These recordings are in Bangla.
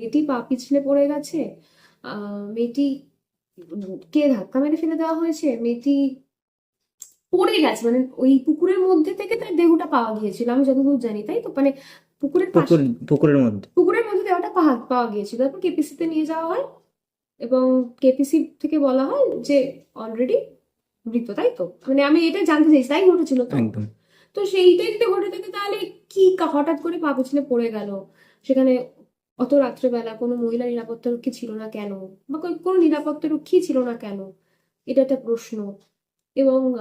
মেয়েটি পা পিছলে পড়ে গেছে। আহ মেয়েটি কে ধাক্কা মেরে ফেলে দেওয়া হয়েছে? মেয়েটি পড়ে গেছে। মানে ওই পুকুরের মধ্যে থেকে তার দেহটা পাওয়া গিয়েছিল। আমি যতদূর জানি তাই তো? মানে পুকুরের পুকুরের মধ্যে। পুকুরের মধ্যে দেহটা পাওয়া গিয়েছিল। তারপর কেপিসিতে নিয়ে যাওয়া হয় এবং কেপিসি থেকে বলা হয় যে অলরেডি মৃত তাই তো? মানে আমি এটা জানতে চাইছি তাই ঘটেছিল তো? একদম। তো সেইটাই যদি ঘটে থাকে তাহলে কি হঠাৎ করে পা পিছলে পড়ে গেল? সেখানে অত রাত্রেবেলা কোনো মহিলা নিরাপত্তা রক্ষী ছিল না কেন? বা কোনো নিরাপত্তা রক্ষী ছিল না কেন? এটা একটা প্রশ্ন। এবং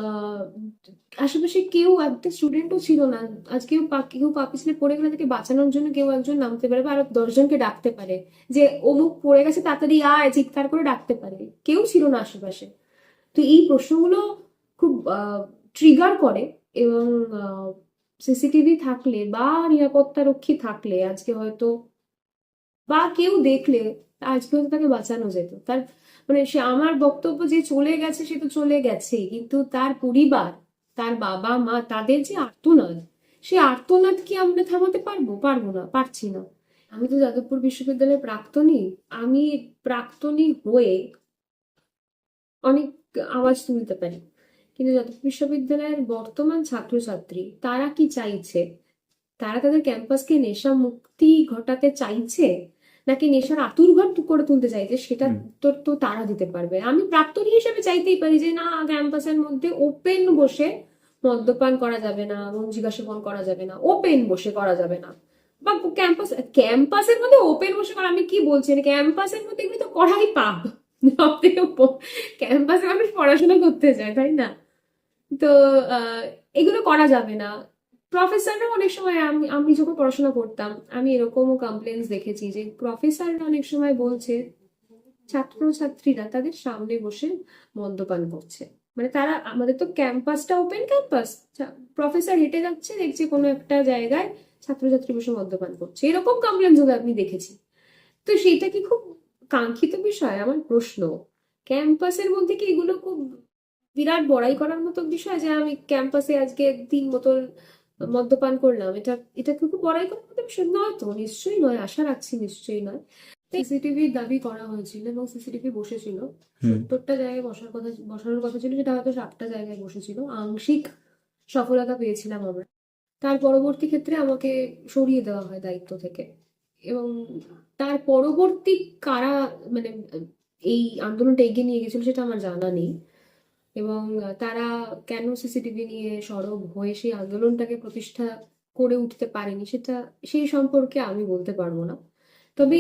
আশেপাশে কেউ একটা স্টুডেন্টও ছিল না। পা, কেউ পা পিছলে পড়ে গেলে তাকে বাঁচানোর জন্য কেউ একজন নামতে পারে বা আরও দশজনকে ডাকতে পারে। যে অমুক পড়ে গেছে, তাড়াতাড়ি আয়, চিৎকার করে ডাকতে পারে। কেউ ছিল না আশেপাশে। তো এই প্রশ্নগুলো খুব ট্রিগার করে এবং সিসিটিভি থাকলে বা নিরাপত্তা রক্ষী থাকলে আজকে হয়তো বা কেউ দেখলে আজকে হয়তো তাকে বাঁচানো যেত। তার মানে সে আমার বক্তব্য যে চলে গেছে সে তো চলে গেছেই, কিন্তু তার পরিবার, তার বাবা, মা, তাদের যে আর্তনাদ, সে আর্তনাদ কি আমরা থামাতে পারব? পারব না, পারছি না। আমি তো যাদবপুর বিশ্ববিদ্যালয়ের প্রাক্তনী, আমি প্রাক্তনী হয়ে অনেক আওয়াজ তুলতে পারি। কিন্তু যাদবপুর বিশ্ববিদ্যালয়ের বর্তমান ছাত্রছাত্রী, তারা কি চাইছে? তারা তাদের ক্যাম্পাসকে নেশা মুক্তি ঘটাতে চাইছে? নাকি নেশার আতুরঘর করে তুলতে চাইছে সেটা। উত্তর তো তারা দিতে পারবে। আমি প্রাক্তনী হিসেবে চাইতেই পারি যে না ক্যাম্পাসের মধ্যে ওপেন বসে মদ্যপান করা যাবে না এবং জিজ্ঞাসাপন করা যাবে না ওপেন বসে করা যাবে না। বা ক্যাম্পাস ক্যাম্পাসের মধ্যে ওপেন বসে করা আমি কি বলছি মানে ক্যাম্পাসের মধ্যে এগুলো তো করাই পাপ। সব থেকে ক্যাম্পাসে মানুষ পড়াশোনা করতে যায় তাই না? তো আহ, এগুলো করা যাবে না। প্রফেসররা অনেক সময় আমি আমি যখন পড়াশোনা করতাম, আমি এরকমও কমপ্লেন্স দেখেছি যে প্রফেসররা অনেক সময় বলছে, ছাত্রছাত্রীরা তাদের সামনে বসে মদ্যপান করছে। মানে তারা, আমাদের তো ক্যাম্পাসটা ওপেন ক্যাম্পাস প্রফেসর হেঁটে যাচ্ছে, দেখছে কোনো একটা জায়গায় ছাত্রছাত্রী বসে মদ্যপান করছে। এরকম কমপ্লেন্স আমি দেখেছি। তো সেইটা কি খুব কাঙ্ক্ষিত বিষয়? আমার প্রশ্ন। ক্যাম্পাসের মধ্যে কি এগুলো খুব বিরাট বড়াই করার মতো বিষয়? যে আমি ক্যাম্পাসে আজকে তিন বোতল মদ্যপান করলাম। এটা এটা কিন্তু খুব বড়াই করার মতো বিষয় নয় তো নিশ্চয়ই নয় আশা রাখছি নিশ্চয়ই নয়। সিসিটিভি দাবি করা হয়েছিল এবং সিসিটিভি বসেছিল। সত্তরটা জায়গায় বসার কথা বসানোর কথা ছিল সেটা হয়তো সাতটা জায়গায় বসেছিল। আংশিক সফলতা পেয়েছিলাম আমরা। তার পরবর্তী ক্ষেত্রে আমাকে সরিয়ে দেওয়া হয় দায়িত্ব থেকে। এবং তার পরবর্তী কারা মানে এই আন্দোলনটা এগিয়ে নিয়ে গেছিল সেটা আমার জানা নেই। এবং তারা কেন সিসিটিভি নিয়ে সরব হয়ে সেই আন্দোলনটাকে প্রতিষ্ঠা করে উঠতে পারেনি সেটা, সেই সম্পর্কে আমি বলতে পারব না। তবে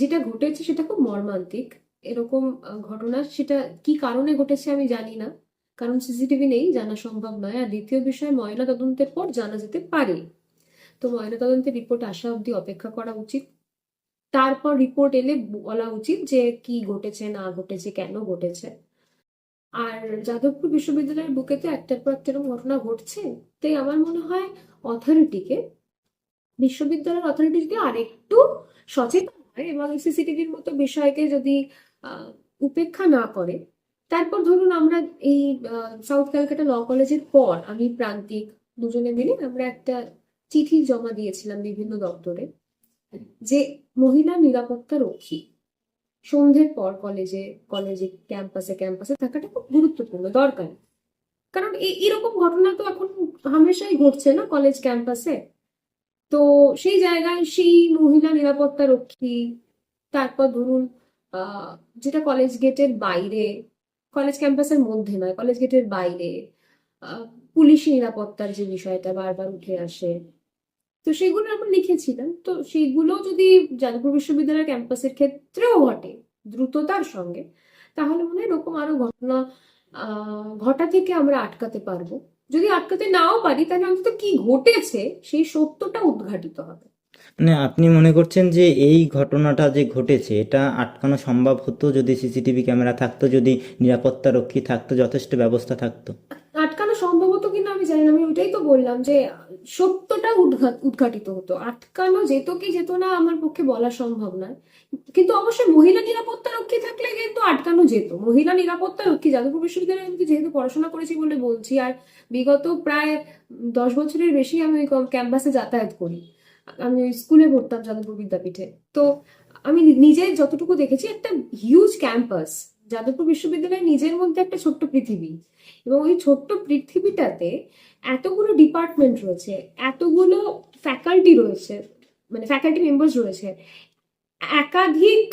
যেটা ঘটেছে সেটা খুব মর্মান্তিক। এরকম ঘটনা সেটা কি কারণে ঘটেছে আমি জানি না। কারণ সিসিটিভি নেই, জানা সম্ভব নয়। আর দ্বিতীয় বিষয়, ময়না তদন্তের পর জানা যেতে পারে। তো ময়না তদন্তের রিপোর্ট আসা অবধি অপেক্ষা করা উচিত। তারপর রিপোর্ট এলে বলা উচিত যে কি ঘটেছে, না ঘটেছে, কেন ঘটেছে। আর যাদবপুর বিশ্ববিদ্যালয়ের বুকে তো একটার পর একটা ঘটনা ঘটছে, তাই আমার মনে হয় অথরিটিকে বিশ্ববিদ্যালয়ের অথরিটিকে আরেকটু সচেতন হয় এবং সিসিটিভির মতো বিষয়কে যদি উপেক্ষা না করে। তারপর ধরুন আমরা এই সাউথ ক্যালকাটা ল কলেজের পর আমি প্রান্তিক দুজনে মিলে আমরা একটা চিঠি জমা দিয়েছিলাম বিভিন্ন দপ্তরে যে মহিলা নিরাপত্তা রক্ষী। সন্ধ্যের পর কলেজে কলেজে ক্যাম্পাসে ক্যাম্পাসে থাকাটা খুব গুরুত্বপূর্ণ, দরকার। কারণ এরকম ঘটনা তো এখন হামেশাই ঘটছে না কলেজ ক্যাম্পাসে তো সেই জায়গায় সেই মহিলা নিরাপত্তা রক্ষী, তারপর ধরুন যেটা কলেজ গেটের বাইরে কলেজ ক্যাম্পাসের মধ্যে নয় কলেজ গেটের বাইরে পুলিশি নিরাপত্তার যে বিষয়টা বারবার উঠে আসে তো সেগুলো আমরা লিখেছিলাম। তো সেগুলো যদি যাদবপুর বিশ্ববিদ্যালয়ের ক্যাম্পাসের ক্ষেত্রেও ঘটে দ্রুততার সঙ্গে তাহলে মনে হয় এরকম আরও ঘটনা ঘটা থেকে আমরা আটকাতে পারব। যদি আটকাতে নাও পারি তাহলে অন্তত কি ঘটেছে সেই সত্যটা উদ্ঘাটিত হবে। মানে আপনি মনে করছেন যে এই ঘটনাটা যে ঘটেছে এটা আটকানো সম্ভব হতো যদি সিসিটিভি ক্যামেরা থাকতো যদি নিরাপত্তা রক্ষী থাকতো যথেষ্ট ব্যবস্থা থাকতো? আটকানো সম্ভব হতো কিনা আমি জানি না। আমি ওইটাই তো বললাম যে সত্যটা উদ্ঘাট উদ্ঘাটিত হতো। আটকানো যেত কি যেত না আমার পক্ষে বলা সম্ভব নয়। কিন্তু অবশ্যই মহিলা নিরাপত্তা রক্ষী থাকলে কিন্তু আটকানো যেত। মহিলা নিরাপত্তা রক্ষী যাদবপুর বিশ্ববিদ্যালয়ে আমি যেহেতু পড়াশোনা করেছি বলে বলছি, আর বিগত প্রায় দশ বছরের বেশি আমি ওই ক্যাম্পাসে যাতায়াত করি। আমি ওই স্কুলে পড়তাম যাদবপুর বিদ্যাপীঠে। তো আমি নিজে যতটুকু দেখেছি, একটা হিউজ ক্যাম্পাস যাদবপুর বিশ্ববিদ্যালয় নিজের মধ্যে একটা ছোট্ট পৃথিবী। এবং ওই ছোট্ট পৃথিবীটাতে এতগুলো ডিপার্টমেন্ট রয়েছে, এতগুলো ফ্যাকাল্টি রয়েছে মানে ফ্যাকাল্টি মেম্বার্স রয়েছে, একাধিক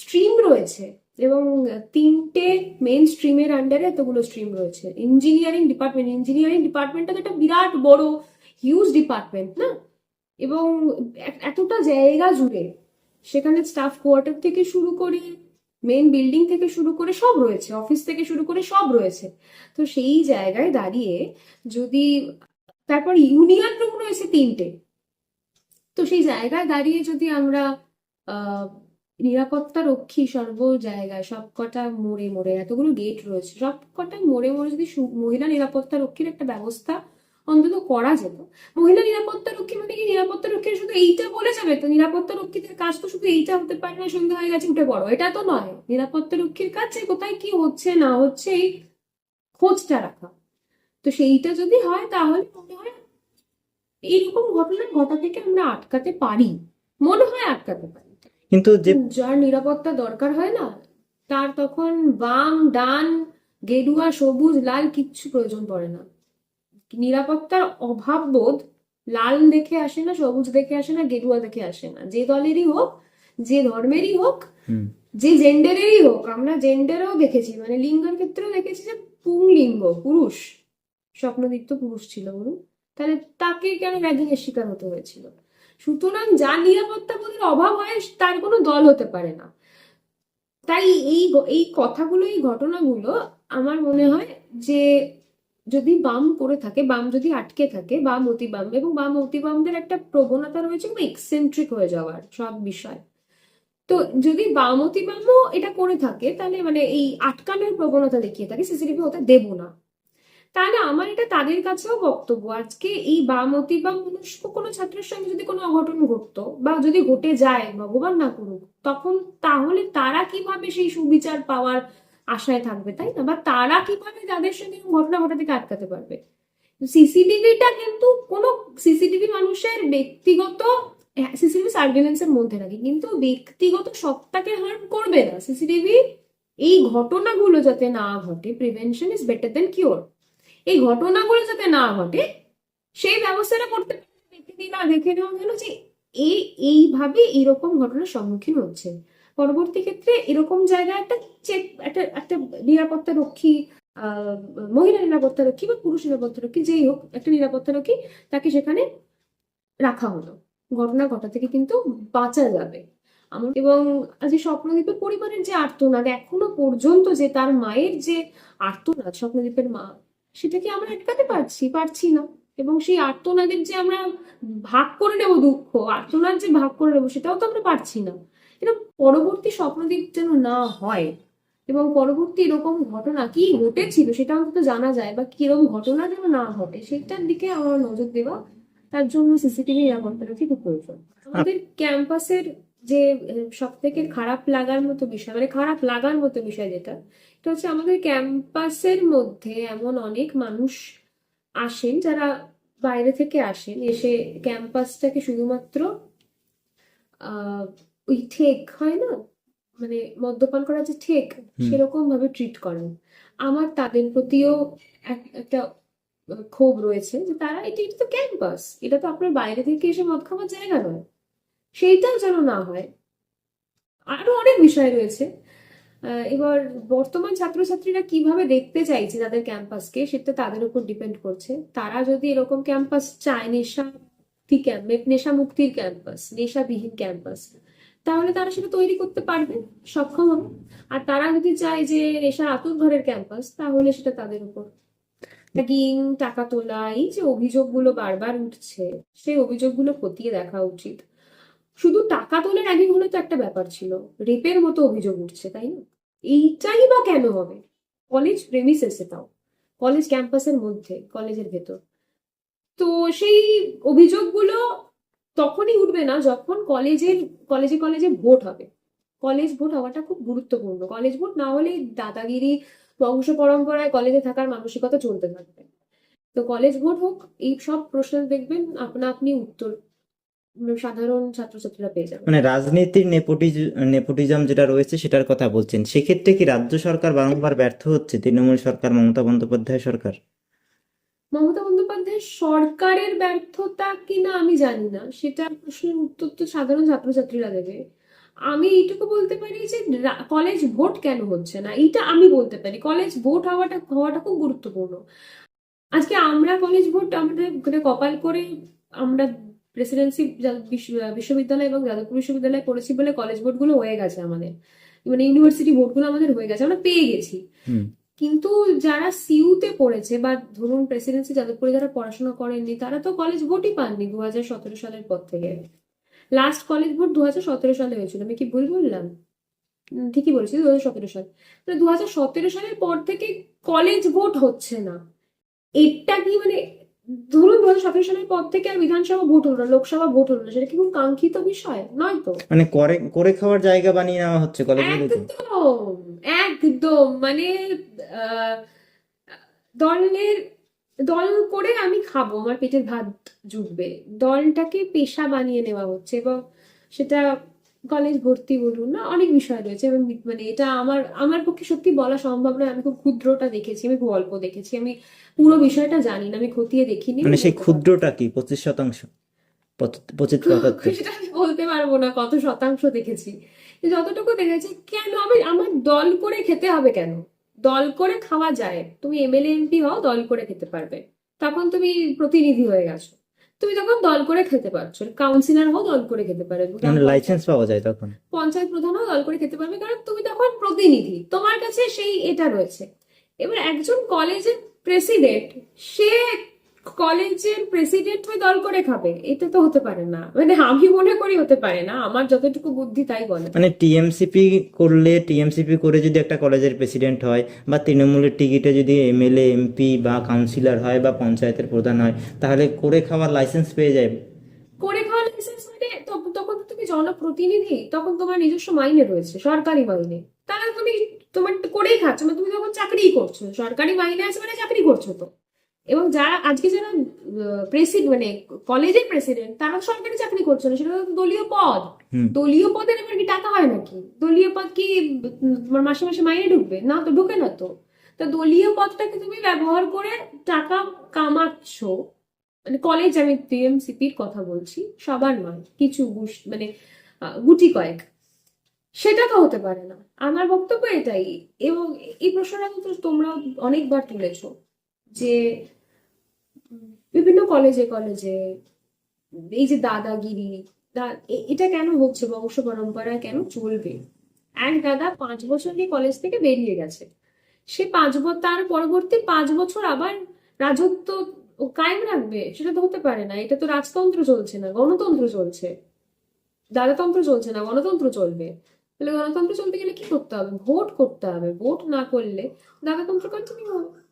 স্ট্রিম রয়েছে এবং তিনটে মেন স্ট্রিমের আন্ডারে এতগুলো স্ট্রিম রয়েছে। ইঞ্জিনিয়ারিং ডিপার্টমেন্ট ইঞ্জিনিয়ারিং ডিপার্টমেন্টটা একটা বিরাট বড় হিউজ ডিপার্টমেন্ট না? এবং এতটা জায়গা জুড়ে সেখানে স্টাফ কোয়ার্টার থেকে শুরু করে মেন বিল্ডিং থেকে শুরু করে সব রয়েছে অফিস থেকে শুরু করে সব রয়েছে। তো সেই জায়গায় দাঁড়িয়ে যদি, তারপর ইউনিয়ন রুম রয়েছে তিনটে। তো সেই জায়গায় দাঁড়িয়ে যদি আমরা নিরাপত্তা রক্ষী সর্ব জায়গায় সবকটা মোড়ে মোড়ে, এতগুলো গেট রয়েছে সবকটা মোড়ে মোড়ে যদি মহিলা নিরাপত্তা রক্ষীর একটা ব্যবস্থা অন্তত করা যেত। মহিলা নিরাপত্তা রক্ষী মানে কি নিরাপত্তা রক্ষীর শুধু এইটা বলে যাবে তো? নিরাপত্তা রক্ষীদের কাজ তো শুধু এইটা হতে পারে না সন্ধ্যা হয়ে গেছে উঠে পড়ো। এটা তো নয়। নিরাপত্তা রক্ষীর কাজ যে কোথায় কি হচ্ছে না হচ্ছে এই খোঁজটা রাখা। তো সেইটা যদি হয় তাহলে মনে হয় এইরকম ঘটনা ঘটা থেকে আমরা আটকাতে পারি। মনে হয় আটকাতে পারি। কিন্তু যে যার নিরাপত্তা দরকার হয় না তার তখন বাম ডান গেরুয়া সবুজ লাল কিচ্ছু প্রয়োজন পড়ে না। নিরাপত্তার অভাব বোধ লাল দেখে আসে না সবুজ দেখে আসে না গেরুয়া দেখে আসে না। যে দলেরই হোক যে ধর্মেরই হোক যে জেন্ডারেরই হোক আমরা জেন্ডারও দেখেছি। মানে লিঙ্গের ক্ষেত্রেও দেখেছি যে পুংলিঙ্গ পুরুষ স্বপ্নদীপ্ত পুরুষ ছিল বলুন তাহলে তাকে কেন র্যাগিং এর শিকার হতে হয়েছিল? সুতরাং যা নিরাপত্তা বোধের অভাব হয় তার কোনো দল হতে পারে না। তাই এই এই কথাগুলো এই ঘটনাগুলো আমার মনে হয় যে যদি বাম করে থাকে, বাম যদি আটকে থাকে, বাম অতি বাম এবং বাম অতি বামদের একটা প্রবণতা রয়েছে এক্সেন্ট্রিক হয়ে যাওয়ার সব বিষয়। তো যদি বামতি বামও এটা করে থাকে, তাহলে মানে এই আটকানোর প্রবণতা দেখিয়ে থাকে, সিসিটিভি ওটা দেবো না। তাহলে আমার এটা তাদের কাছেও বক্তব্য। আজকে এই বামতি বা মনুষ্য কোনো ছাত্রের সঙ্গে যদি কোনো অঘটন ঘটতো বা যদি ঘটে যায়, ভগবান না করুক, তখন তাহলে তারা কীভাবে সেই সুবিচার পাওয়ার আশায় থাকবে, তাই না? বা তারা কীভাবে যাদের সঙ্গে এরকম ঘটনা ঘটা থেকে আটকাতে পারবে? সিসিটিভিটা কিন্তু কোনো সিসিটিভি মানুষের ব্যক্তিগত সিসিটিভি সার্ভেলেন্সের মধ্যে থাকে, কিন্তু ব্যক্তিগত সত্তাকে হার্ম করবে না। সিসিটিভি এই ঘটনাগুলো যাতে না ঘটে prevention is better than cure এই ঘটনাগুলো যাতে না ঘটে, সেই ব্যবস্থাটা করতে দেখে না দেখে নেওয়া গেল যে এই এইভাবে এরকম ঘটনার সম্মুখীন হচ্ছে। পরবর্তী ক্ষেত্রে এরকম জায়গায় একটা চেক একটা একটা নিরাপত্তা রক্ষী মহিলা নিরাপত্তা রক্ষী বা পুরুষ নিরাপত্তা রক্ষী, যেই হোক, একটা নিরাপত্তা রক্ষী তাকে সেখানে রাখা হলো। ঘটনা ঘটা থেকে কিন্তু বাঁচা যাবে। এবং যে স্বপ্নদ্বীপের পরিবারের যে আর্তনাদ এখনও পর্যন্ত যে তার মায়ের যে আর্তনাদ, স্বপ্নদ্বীপের মা সেটাকে আমরা আটকাতে পারছি? পারছি না। এবং সেই আর্তনাদের যে আমরা ভাগ করে নেব দুঃখ, আর্তনাদ যে ভাগ করে নেব, সেটাও তো আমরা পারছি না। এটা পরবর্তী স্বপ্নদীপ যেন না হয় এবং পরবর্তী এরকম ঘটনা কি ঘটেছিল সেটা অন্তত জানা যায় বা কীরকম ঘটনা যেন না ঘটে সেটার দিকে আমার নজর দেওয়া তার জন্য সিসিটিভি নিরাপত্তা রক্ষী খুব প্রয়োজন। আমাদের ক্যাম্পাসের যে সব থেকে খারাপ লাগার মতো বিষয় মানে খারাপ লাগার মতো বিষয় যেটা এটা হচ্ছে আমাদের ক্যাম্পাসের মধ্যে এমন অনেক মানুষ আসেন যারা বাইরে থেকে আসেন, এসে ক্যাম্পাসটাকে শুধুমাত্র ওই ঠেক হয় না? মানে মদ্যপান করা যে ঠেক। সেরকম ভাবে ট্রিট করেন। আমার তাদের প্রতিও এক- একটা ক্ষোভ রয়েছে যে তারা এটা এটা তো ক্যাম্পাস এটা তো আপনার বাইরে থেকে এসে মদ খাওয়ার জায়গা নয়। সেইটাও যেন না হয়। আরও অনেক বিষয় রয়েছে। এবার বর্তমান ছাত্রছাত্রীরা কীভাবে দেখতে চাইছে তাদের ক্যাম্পাসকে সেটা তাদের উপর ডিপেন্ড করছে। তারা যদি এরকম ক্যাম্পাস চায় নেশা মুক্তি ক্যাম্প নেশা মুক্তির ক্যাম্পাস নেশাবিহীন ক্যাম্পাস তাহলে তারা সেটা তৈরি করতে পারবে, সক্ষম হবে। আর তারা যদি চায় যে নেশার আতুর ঘরের ক্যাম্পাস, তাহলে সেটা তাদের উপর। র্যাগিং টাকা তোলা, এই যে অভিযোগগুলো বারবার উঠছে, সেই অভিযোগগুলো খতিয়ে দেখা উচিত। শুধু টাকা তোলা র্যাগিং হলে তো একটা ব্যাপার ছিল, রেপের মতো অভিযোগ উঠছে, তাই না? এইটাই বা কেন হবে? কলেজ প্রেমিসেসে তাও, কলেজ ক্যাম্পাসের মধ্যে, কলেজের ভেতর। তো সেই অভিযোগগুলো তখনই উঠবে না যখন কলেজের কলেজে কলেজে ভোট হবে। কলেজ ভোট হওয়াটা খুব গুরুত্বপূর্ণ। কলেজ ভোট না হলে দাদাগিরি বংশ পরম্পরায় কলেজে থাকার মানসিকতা চলতে থাকবে। তো কলেজ ভোট হোক এই সব প্রশ্ন দেখবেন আপনা আপনি উত্তর সাধারণ ছাত্রছাত্রীরা পেয়ে যাবে মানে রাজনীতির নেপোটিজ নেপোটিজম যেটা রয়েছে সেটার কথা বলছেন। সেক্ষেত্রে কি রাজ্য সরকার বারংবার ব্যর্থ হচ্ছে তৃণমূল সরকার মমতা বন্দ্যোপাধ্যায় সরকার? মমতা সরকারের ব্যর্থতা কিনা আমি জানি না। সেটা প্রশ্নের উত্তর তো সাধারণ ছাত্রছাত্রীরা দেবে। আমি এইটুকু বলতে পারি যে কলেজ ভোট কেন হচ্ছে না? এইটা আমি বলতে পারি। কলেজ ভোট হওয়াটা হওয়াটা খুব গুরুত্বপূর্ণ। আজকে আমরা কলেজ ভোট, আমাদের কপাল করে আমরা প্রেসিডেন্সি বিশ্ববিদ্যালয় এবং যাদবপুর বিশ্ববিদ্যালয়ে পড়েছি বলে কলেজ ভোটগুলো হয়ে গেছে আমাদের। মানে ইউনিভার্সিটি ভোটগুলো আমাদের হয়ে গেছে, আমরা পেয়ে গেছি। কিন্তু যারা সিইউতে পড়েছে বা ধরুন প্রেসিডেন্সি যাদবপুরে যারা পড়াশোনা করেননি তারা তো কলেজ ভোটই পাননি দু হাজার সতেরো সালের পর থেকে। লাস্ট কলেজ ভোট দু হাজার সতেরো সালে হয়েছিল আমি কি ভুল বললাম? ঠিকই বলছি দু হাজার সতেরো সাল। মানে দু হাজার সতেরো সালের পর থেকে কলেজ ভোট হচ্ছে না। এটা কি মানে ধরুন দু হাজার সতেরো সালের পর থেকে আর বিধানসভা ভোট হলো না লোকসভা ভোট হলো না সেটা কি খুব কাঙ্ক্ষিত বিষয়? নয় তো। মানে করে করে খাওয়ার জায়গা বানিয়ে নেওয়া হচ্ছে কলেজগুলোকে একদম! একদম মানে দলের দল করে আমি খাব আমার পেটের ভাত জুটবে। দলটাকে পেশা বানিয়ে নেওয়া হচ্ছে এবং সেটা কলেজ ভর্তি বলুন না অনেক বিষয় রয়েছে। এবং মানে এটা আমার আমার পক্ষে সত্যি বলা সম্ভব নয়। আমি খুব ক্ষুদ্রটা দেখেছি আমি খুব অল্প দেখেছি। আমি পুরো বিষয়টা জানি না আমি খতিয়ে দেখিনি। মানে সেই ক্ষুদ্রটা কি পঁচিশ শতাংশ? পঁচিশ সেটা আমি বলতে পারব না কত শতাংশ দেখেছি। যতটুকু দেখেছি কেন আমি আমার দল করে খেতে হবে কেন? দল করে খাওয়া যায়। তুমি এমএলএ এমপি হও দল করে খেতে পারবে। তখন তুমি প্রতিনিধি হয়ে গেছো। তুমি তখন দল করে খেতে পারছ। কাউন্সিলর হও দল করে খেতে পারবে। মানে লাইসেন্স পাওয়া যায় তখন? পঞ্চায়েত প্রধান হও দল করে খেতে পারবে। কারণ তুমি তখন প্রতিনিধি। তোমার কাছে সেই এটা রয়েছে। এবার একজন কলেজের প্রেসিডেন্ট সে কলেজের প্রেসিডেন্ট হয়ে দল করে খাবে এটা তো হতে পারে না। মানে আমি মনে করি হতে পারে না আমার যতটুকু বুদ্ধি তাই বলে। মানে টিএমসিপি করলে টিএমসিপি করে যদি একটা কলেজের প্রেসিডেন্ট হয় বা তৃণমূলের টিকিটে যদি এমএলএ এমপি বা কাউন্সিলর হয় বা পঞ্চায়েতের প্রধান হয় তাহলে করে খাওয়ার লাইসেন্স পেয়ে যায়। করে খাওয়ার লাইসেন্স মানে তখন তো তুমি জনপ্রতিনিধি তখন তোমার নিজস্ব মাইনে রয়েছে সরকারি মাইনে। তাহলে তুমি তোমার করেই খাচ্ছ মানে তুমি তখন চাকরিই করছ সরকারি মাইনে আছে মানে চাকরি করছ তো। এবং যারা আজকে যারা প্রেসিডেন্ট মানে কলেজের প্রেসিডেন্ট তারা সরকারি চাকরি করছে না সেটা তো দলীয় পদ। দলীয় পদের এবার কি টাকা হয় নাকি? দলীয় পদ কি তোমার মাসে মাসে মাইনে ঢুকবে? না তো ঢুকে না তো। তা দলীয় পদটাকে তুমি ব্যবহার করে টাকা কামাচ্ছ। মানে কলেজ আমি টিএমসিপির কথা বলছি সবার নয় কিছু মানে গুটি কয়েক। সেটা তো হতে পারে না। আমার বক্তব্য এটাই। এবং এই প্রশ্নটা কিন্তু তোমরা অনেকবার তুলেছো যে বিভিন্ন কলেজে কলেজে এই যে দাদাগিরি এটা কেন হচ্ছে? বংশ পরম্পরা কেন চলবে? এক দাদা পাঁচ বছর নিয়ে কলেজ থেকে বেরিয়ে গেছে। সে পাঁচ বছর তার পরবর্তী পাঁচ বছর আবার রাজত্ব কায়েম রাখবে? সেটা তো হতে পারে না। এটা তো রাজতন্ত্র চলছে না, গণতন্ত্র চলছে। দাদাতন্ত্র চলছে না, গণতন্ত্র চলবে। তাহলে গণতন্ত্র চলতে গেলে কি করতে হবে? ভোট করতে হবে। ভোট না করলে দাদাতন্ত্র কন্টিনিউ হবে।